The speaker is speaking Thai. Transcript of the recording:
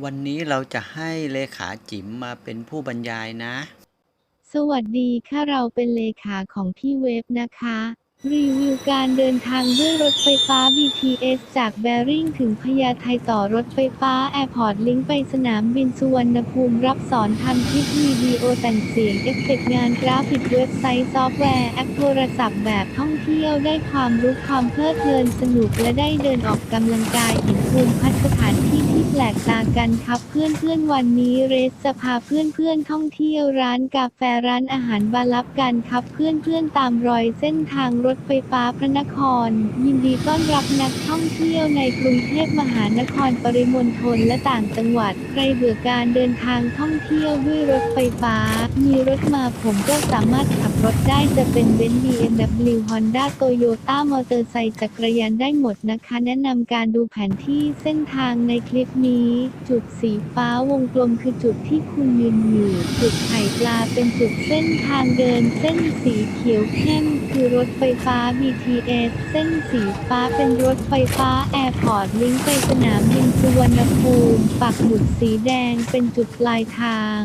วันนี้เราจะให้เลขาจิ๋มมาเป็นผู้บรรยายนะ สวัสดีค่ะเราเป็นเลขาของพี่เวฟนะคะ รีวิวการเดินทางด้วยรถไฟฟ้า BTS จากแบริ่งถึงพญาไทต่อรถไฟฟ้าแอร์พอร์ตลิงก์ไปสนามบินสุวรรณภูมิรับสอนทำคลิปวิดีโอแต่งเสียงเอฟเฟกต์งานกราฟิกเว็บไซต์ซอฟต์แวร์แอปโทรศัพท์แบบท่องเที่ยวได้ความรู้ความเพลิดเพลินสนุกและได้เดินออกกำลังกายเห็นภูมิพัฒน์สถานที่ที่แปลกตากันครับเพื่อนเพื่อนวันนี้เรสจะพาเพื่อนเพื่อนท่องเที่ยวร้านกาแฟร้านอาหารบาลับกันครับเพื่อนเพื่อนตามรอยเส้นทางรถไฟฟ้าพระนคร ยินดีต้อนรับนักท่องเที่ยวในกรุงเทพมหานครปริมณฑลและต่างจังหวัด ใครเบื่อการเดินทางท่องเที่ยวด้วยรถไฟฟ้า มีรถมาผมก็สามารถขับรถได้จะเป็นเบนซ์ BMW Honda Toyota มอเตอร์ไซค์จักรยานได้หมดนะคะ แนะนำการดูแผนที่เส้นทางในคลิปนี้ จุดสีฟ้าวงกลมคือจุดที่คุณยืนอยู่จุดไข่ปลาเป็นจุดเส้นทางเดิน เส้นสีเขียวเข้มคือรถไฟฟ้า BTS เส้นสีฟ้าเป็นรถไฟฟ้าแอร์พอร์ตลิงก์ไปสนามบินสุวรรณภูมิ ปักหมุดสีแดงเป็นจุดปลายทาง